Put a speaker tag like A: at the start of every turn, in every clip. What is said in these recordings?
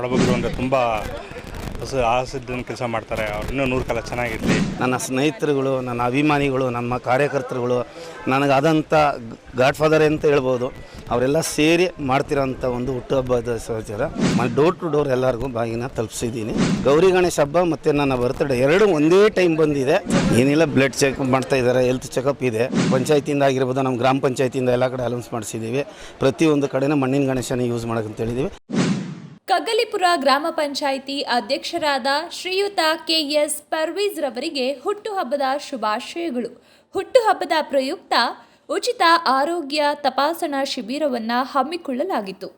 A: ಬಡಬಗರು ಅಂದರೆ ತುಂಬ ಹೊಸ ಕೆಲಸ ಮಾಡ್ತಾರೆ. ಅವ್ರು ಇನ್ನೂ ನೂರು ಕಾಲ ಚೆನ್ನಾಗಿರಲಿ.
B: ನನ್ನ ಸ್ನೇಹಿತರುಗಳು, ನನ್ನ ಅಭಿಮಾನಿಗಳು, ನಮ್ಮ ಕಾರ್ಯಕರ್ತರುಗಳು ನನಗಾದಂಥ ಗಾಡ್ ಫಾದರ್ ಅಂತ ಹೇಳ್ಬೋದು. ಅವರೆಲ್ಲ ಸೇರಿ ಮಾಡ್ತಿರೋಂಥ ಒಂದು ಹುಟ್ಟುಹಬ್ಬದ ಸಹಚಾರ ಡೋರ್ ಟು ಡೋರ್ ಎಲ್ಲರಿಗೂ ಬಾಗಿನ ತಲುಪಿಸಿದ್ದೀನಿ. ಗೌರಿ ಗಣೇಶ ಹಬ್ಬ ಮತ್ತು ನನ್ನ ಬರ್ತ್ಡೇ ಎರಡು ಒಂದೇ ಟೈಮ್ ಬಂದಿದೆ. ಏನಿಲ್ಲ ಬ್ಲಡ್ ಚೆಕ್ ಮಾಡ್ತಾ ಇದ್ದಾರೆ ಹೆಲ್ತ್ ಚೆಕಪ್ ಇದೆ. ಪಂಚಾಯತಿಯಿಂದ ಆಗಿರ್ಬೋದು, ನಮ್ಮ ಗ್ರಾಮ ಪಂಚಾಯತಿಯಿಂದ ಎಲ್ಲ ಕಡೆ ಅಲೌನ್ಸ್ ಮಾಡಿಸಿದ್ದೀವಿ. ಪ್ರತಿಯೊಂದು ಕಡೆನೂ ಮಣ್ಣಿನ ಗಣೇಶನ ಯೂಸ್ ಮಾಡೋಕ್ಕಂತ ಹೇಳಿದ್ದೀವಿ.
C: ಕಗ್ಗಲಿಪುರ ಗ್ರಾಮ ಪಂಚಾಯಿತಿ ಅಧ್ಯಕ್ಷರಾದ ಶ್ರೀಯುತ ಕೆಎಸ್ ಪರ್ವೀಜ್ ರವರಿಗೆ ಹುಟ್ಟುಹಬ್ಬದ ಶುಭಾಶಯಗಳು. ಹುಟ್ಟುಹಬ್ಬದ ಪ್ರಯುಕ್ತ ಉಚಿತ ಆರೋಗ್ಯ ತಪಾಸಣಾ ಶಿಬಿರವನ್ನು ಹಮ್ಮಿಕೊಳ್ಳಲಾಗಿತ್ತು.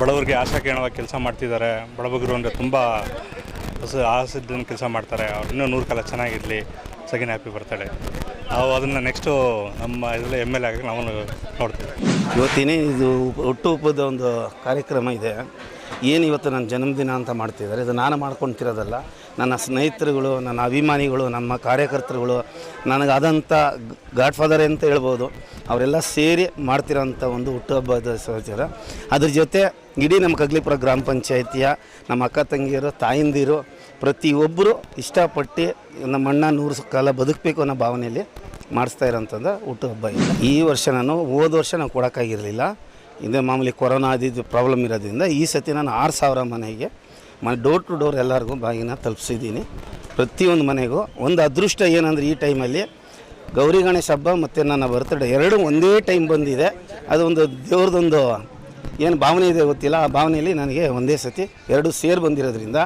A: ಬಡವರಿಗೆ ಆಶಾ ಕೇಳುವ ಕೆಲಸ ಮಾಡ್ತಿದ್ದಾರೆ. ಬಡಬಗರು ಅಂದರೆ ತುಂಬ ಆಸೆದಿಂದ ಕೆಲಸ ಮಾಡ್ತಾರೆ. ಅವ್ರು ಇನ್ನೂ ನೂರು ಕಾಲ ಚೆನ್ನಾಗಿರಲಿ ಸೆಕೆಂಡ್ ಹ್ಯಾಪಿ ಬರ್ತಾಳೆ. ನಾವು ಅದನ್ನು ನೆಕ್ಸ್ಟು ನಮ್ಮ ಇದರಲ್ಲಿ ಎಂ ಎಲ್ ಎ ಆಗಿ ನಾವು ನೋಡ್ತೀವಿ.
B: ಇವತ್ತಿನೇ ಇದು ಹುಟ್ಟುಹಬ್ಬದ ಒಂದು ಕಾರ್ಯಕ್ರಮ ಇದೆ. ಏನು ಇವತ್ತು ನನ್ನ ಜನ್ಮದಿನ ಅಂತ ಮಾಡ್ತಿದ್ದಾರೆ? ಇದು ನಾನು ಮಾಡ್ಕೊತಿರೋದಲ್ಲ. ನನ್ನ ಸ್ನೇಹಿತರುಗಳು, ನನ್ನ ಅಭಿಮಾನಿಗಳು, ನಮ್ಮ ಕಾರ್ಯಕರ್ತರುಗಳು ನನಗಾದಂಥ ಗಾಡ್ ಫಾದರ್ ಅಂತ ಹೇಳ್ಬೋದು. ಅವರೆಲ್ಲ ಸೇರಿ ಮಾಡ್ತಿರೋಂಥ ಒಂದು ಹುಟ್ಟುಹಬ್ಬದ ಸಹಚಾರ. ಅದ್ರ ಜೊತೆ ಇಡೀ ನಮ್ಮ ಕಗ್ಲಿಪುರ ಗ್ರಾಮ ಪಂಚಾಯಿತಿಯ ನಮ್ಮ ಅಕ್ಕ ತಂಗಿಯರು, ತಾಯಿಂದಿರು, ಪ್ರತಿಯೊಬ್ಬರು ಇಷ್ಟಪಟ್ಟು ನಮ್ಮ ಅಣ್ಣ ನೂರು ಕಾಲ ಬದುಕಬೇಕು ಅನ್ನೋ ಭಾವನೆಯಲ್ಲಿ ಮಾಡಿಸ್ತಾ ಇರೋಂಥದ್ದು ಹುಟ್ಟುಹಬ್ಬ ಈ ವರ್ಷ ನಾನು ಹೋದ ವರ್ಷ ನಾವು ಕೊಡೋಕ್ಕಾಗಿರಲಿಲ್ಲ. ಇದೇ ಮಾಮೂಲಿ ಕೊರೋನಾ ಅದಿದ್ದು ಪ್ರಾಬ್ಲಮ್ ಇರೋದ್ರಿಂದ ಈ ಸತಿ ನಾನು ಆರು ಸಾವಿರ ಮನೆಗೆ ಮನೆ ಡೋರ್ ಟು ಡೋರ್ ಎಲ್ಲರಿಗೂ ಬಾಗಿನ ತಲುಪಿಸಿದ್ದೀನಿ. ಪ್ರತಿಯೊಂದು ಮನೆಗೂ ಒಂದು ಅದೃಷ್ಟ ಏನಂದರೆ ಈ ಟೈಮಲ್ಲಿ ಗೌರಿ ಗಣೇಶ ಹಬ್ಬ ಮತ್ತು ನನ್ನ ಬರ್ತ್ಡೇ ಎರಡು ಒಂದೇ ಟೈಮ್ ಬಂದಿದೆ. ಅದು ಒಂದು ದೇವ್ರದೊಂದು ಏನು ಭಾವನೆ ಇದೆ ಗೊತ್ತಿಲ್ಲ. ಆ ಭಾವನೆಯಲ್ಲಿ ನನಗೆ ಒಂದೇ ಸತಿ ಎರಡು ಸೇರ್ ಬಂದಿರೋದ್ರಿಂದ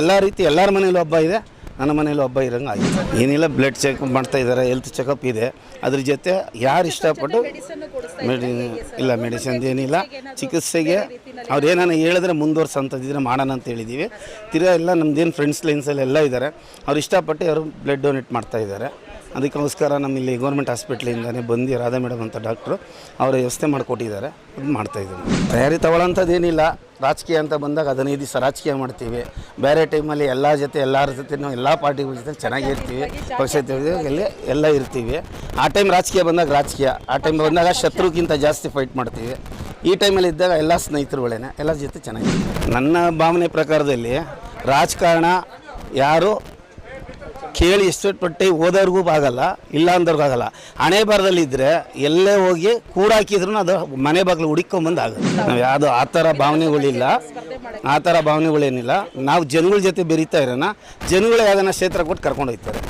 B: ಎಲ್ಲ ರೀತಿ ಎಲ್ಲರ ಮನೇಲೂ ಹಬ್ಬ ಇದೆ. ನನ್ನ ಮನೇಲೂ ಹಬ್ಬ ಇರೋಂಗೆ ಏನಿಲ್ಲ ಬ್ಲಡ್ ಚೆಕ್ ಮಾಡ್ತಾ ಇದ್ದಾರೆ ಹೆಲ್ತ್ ಚೆಕಪ್ ಇದೆ. ಅದ್ರ ಜೊತೆ ಯಾರು ಇಷ್ಟಪಟ್ಟು ಮೆಡಿ ಇಲ್ಲ ಮೆಡಿಸಿನ್ ಏನಿಲ್ಲ. ಚಿಕಿತ್ಸೆಗೆ ಅವ್ರು ಏನಾನ ಹೇಳಿದ್ರೆ ಮುಂದುವರ್ಸು ಅಂತಂದಿದ್ರೆ ಮಾಡೋಣ ಅಂತ ಹೇಳಿದ್ದೀವಿ ತಿರ್ಗಾ ಎಲ್ಲ ನಮ್ದೇನು ಫ್ರೆಂಡ್ಸ್ ಲೈನ್ಸಲ್ಲಿ ಎಲ್ಲ ಇದ್ದಾರೆ ಅವ್ರು ಇಷ್ಟಪಟ್ಟು ಅವರು ಬ್ಲಡ್ ಡೊನೇಟ್ ಮಾಡ್ತಾ ಇದ್ದಾರೆ ಅದಕ್ಕೋಸ್ಕರ ನಮ್ಮಲ್ಲಿ ಗೌರ್ಮೆಂಟ್ ಹಾಸ್ಪಿಟ್ಲಿಂದನೇ ಬಂದು ರಾಧಾ ಮೇಡಮ್ ಅಂತ ಡಾಕ್ಟ್ರು ಅವರ ವ್ಯವಸ್ಥೆ ಮಾಡಿಕೊಟ್ಟಿದ್ದಾರೆ. ಅದು ಮಾಡ್ತಾಯಿದ್ದೀನಿ ತಯಾರಿ ತಗೊಳ್ಳೋಂಥದ್ದೇನಿಲ್ಲ. ರಾಜಕೀಯ ಅಂತ ಬಂದಾಗ ಹದಿನೈದು ದಿವಸ ರಾಜಕೀಯ ಮಾಡ್ತೀವಿ. ಬೇರೆ ಟೈಮಲ್ಲಿ ಎಲ್ಲ ಜೊತೆ, ಎಲ್ಲರ ಜೊತೆನೂ ಎಲ್ಲ ಪಾರ್ಟಿಗಳ ಜೊತೆ ಚೆನ್ನಾಗಿರ್ತೀವಿ ಪಕ್ಷದಲ್ಲಿ ಎಲ್ಲ ಇರ್ತೀವಿ. ಆ ಟೈಮ್ ರಾಜಕೀಯ ಬಂದಾಗ ರಾಜಕೀಯ. ಆ ಟೈಮ್ ಬಂದಾಗ ಶತ್ರುಗಿಂತ ಜಾಸ್ತಿ ಫೈಟ್ ಮಾಡ್ತೀವಿ. ಈ ಟೈಮಲ್ಲಿ ಇದ್ದಾಗ ಎಲ್ಲ ಸ್ನೇಹಿತರುಗಳೇನೆ ಎಲ್ಲರ ಜೊತೆ ಚೆನ್ನಾಗಿರ್ತೀವಿ ನನ್ನ ಭಾವನೆ ಪ್ರಕಾರದಲ್ಲಿ ರಾಜಕಾರಣ ಯಾರು ಕೇಳಿ ಇಷ್ಟಪಟ್ಟು ಓದೋರ್ಗೂ ಆಗಲ್ಲ ಇಲ್ಲ ಅಂದವ್ರಿಗೂ ಆಗಲ್ಲ. ಹಣೆ ಬರದಲ್ಲಿದ್ದರೆ ಎಲ್ಲೇ ಹೋಗಿ ಕೂಡಾಕಿದ್ರು ಅದು ಮನೆ ಬಾಗಿಲು ಹುಡುಕೊಂಬಂದು ಆಗುತ್ತೆ ನಾವು ಯಾವುದು ಆ ಥರ ಭಾವನೆಗಳಿಲ್ಲ. ಆ ಥರ ಭಾವನೆಗಳೇನಿಲ್ಲ. ನಾವು ಜನಗಳ ಜೊತೆ ಬೆರೀತಾ ಇರೋಣ. ಜನಗಳೇ ಯಾವ್ದನ್ನ ಕ್ಷೇತ್ರ ಕೊಟ್ಟು ಕರ್ಕೊಂಡು ಹೋಗ್ತಾರೆ.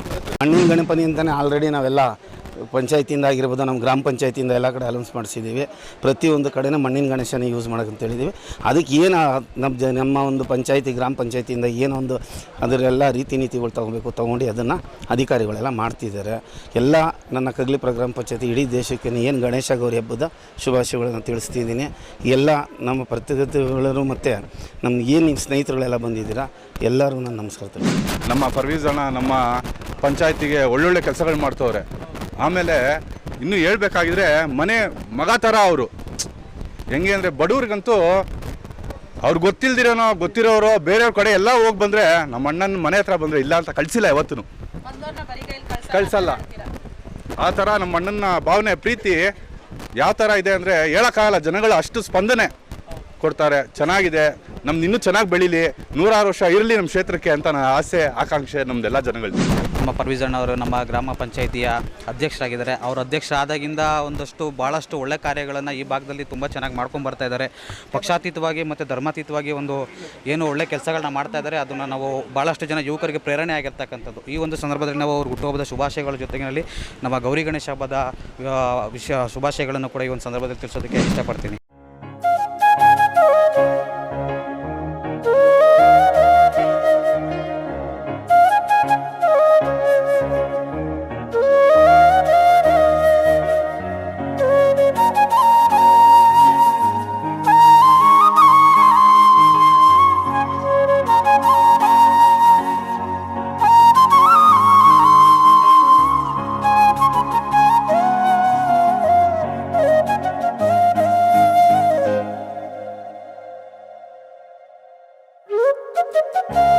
B: ಹಣ್ಣಿನ ಗಣಪತಿ ಅಂತಲೇ ಆಲ್ರೆಡಿ ನಾವೆಲ್ಲ ಪಂಚಾಯತಿಯಿಂದ ಆಗಿರ್ಬೋದು, ನಮ್ಮ ಗ್ರಾಮ ಪಂಚಾಯತಿಯಿಂದ ಎಲ್ಲ ಕಡೆ ಅಲೌನ್ಸ್ ಮಾಡಿಸಿದ್ದೀವಿ. ಪ್ರತಿಯೊಂದು ಕಡೆನೂ ಮಣ್ಣಿನ ಗಣೇಶನ ಯೂಸ್ ಮಾಡೋಕ್ಕಂತ ಹೇಳಿದ್ದೀವಿ. ಅದಕ್ಕೆ ಏನು ನಮ್ಮ ಜ, ನಮ್ಮ ಒಂದು ಪಂಚಾಯತಿ, ಗ್ರಾಮ ಪಂಚಾಯತಿಯಿಂದ ಏನೊಂದು ಅದರೆಲ್ಲ ರೀತಿ ನೀತಿಗಳು ತೊಗೋಬೇಕು, ತೊಗೊಂಡು ಅದನ್ನು ಅಧಿಕಾರಿಗಳೆಲ್ಲ ಮಾಡ್ತಿದ್ದಾರೆ. ಎಲ್ಲ ನನ್ನ ಕಗ್ಲಿ ಪ್ರಗ್ರಾಮ್ ಪಂಚಾಯತಿ ಇಡೀ ದೇಶಕ್ಕೆ ಏನು ಗಣೇಶ ಗೌರಿ ಹಬ್ಬದ ಶುಭಾಶಯಗಳನ್ನು ತಿಳಿಸ್ತಿದ್ದೀನಿ. ಎಲ್ಲ ನಮ್ಮ ಪ್ರತಿನಿಧಿಗಳು ಮತ್ತು ನಮ್ಮ ಏನು ಸ್ನೇಹಿತರುಗಳೆಲ್ಲ ಬಂದಿದ್ದೀರಾ, ಎಲ್ಲರೂ ನಾನು ನಮಸ್ಕಾರ
D: ನಮ್ಮ ಪರ್ವೀಸ್ ಅಣ್ಣ, ನಮ್ಮ ಪಂಚಾಯತಿಗೆ ಒಳ್ಳೊಳ್ಳೆ ಕೆಲಸಗಳು ಮಾಡ್ತವ್ರೆ. ಆಮೇಲೆ ಇನ್ನೂ ಹೇಳ್ಬೇಕಾಗಿದ್ರೆ ಮನೆ ಮಗ ಥರ ಅವರು. ಹೆಂಗೆ ಅಂದರೆ ಬಡವ್ರಿಗಂತೂ ಅವ್ರು ಗೊತ್ತಿಲ್ದಿರೋನೋ ಗೊತ್ತಿರೋರು ಬೇರೆಯವ್ರ ಕಡೆ ಎಲ್ಲ ಹೋಗಿ ಬಂದರೆ ನಮ್ಮ ಅಣ್ಣನ ಮನೆ ಹತ್ರ ಬಂದರೆ ಇಲ್ಲ ಅಂತ ಕಳಿಸಿಲ್ಲ ಯಾವತ್ತೂ ಕಳಿಸಲ್ಲ ಆ ಥರ ನಮ್ಮ ಅಣ್ಣನ ಭಾವನೆ ಪ್ರೀತಿ ಯಾವ ಥರ ಇದೆ ಅಂದರೆ ಹೇಳೋಕ್ಕಾಗಲ್ಲ ಜನಗಳು ಅಷ್ಟು ಸ್ಪಂದನೆ. ಕೊಡ್ತಾರೆ. ಚೆನ್ನಾಗಿದೆ. ನಮ್ದು ಇನ್ನೂ ಚೆನ್ನಾಗಿ ಬೆಳೀಲಿ. ನೂರಾರು ವರ್ಷ ಇರಲಿ ನಮ್ಮ ಕ್ಷೇತ್ರಕ್ಕೆ ಅಂತ ನನ್ನ ಆಸೆ, ಆಕಾಂಕ್ಷೆ ನಮ್ದೆಲ್ಲ ಜನಗಳು
E: ನಮ್ಮ ಪರ್ವಿಸಣ್ಣ ಅವರು ನಮ್ಮ ಗ್ರಾಮ ಪಂಚಾಯಿತಿಯ ಅಧ್ಯಕ್ಷರಾಗಿದ್ದಾರೆ. ಅವರು ಅಧ್ಯಕ್ಷರಾದಾಗಿಂದ ಒಂದಷ್ಟು ಭಾಳಷ್ಟು ಒಳ್ಳೆ ಕಾರ್ಯಗಳನ್ನು ಈ ಭಾಗದಲ್ಲಿ ತುಂಬ ಚೆನ್ನಾಗಿ ಮಾಡ್ಕೊಂಡು ಬರ್ತಾ ಇದ್ದಾರೆ. ಪಕ್ಷಾತೀತವಾಗಿ ಮತ್ತು ಧರ್ಮಾತೀತವಾಗಿ ಒಂದು ಏನು ಒಳ್ಳೆ ಕೆಲಸಗಳನ್ನ ಮಾಡ್ತಾ ಇದ್ದಾರೆ. ಅದನ್ನು ನಾವು ಭಾಳಷ್ಟು ಜನ ಯುವಕರಿಗೆ ಪ್ರೇರಣೆ ಆಗಿರ್ತಕ್ಕಂಥದ್ದು. ಈ ಒಂದು ಸಂದರ್ಭದಲ್ಲಿ ನಾವು ಅವ್ರ ಹುಟ್ಟುಹಬ್ಬದ ಶುಭಾಶಯಗಳ ಜೊತೆಗಿನಲ್ಲಿ ನಮ್ಮ ಗೌರಿ ಗಣೇಶ ಹಬ್ಬದ ವಿಷಯ ಶುಭಾಶಯಗಳನ್ನು ಕೂಡ ಈ ಒಂದು ಸಂದರ್ಭದಲ್ಲಿ ತಿಳಿಸೋದಕ್ಕೆ ಇಷ್ಟಪಡ್ತೀನಿ. thank you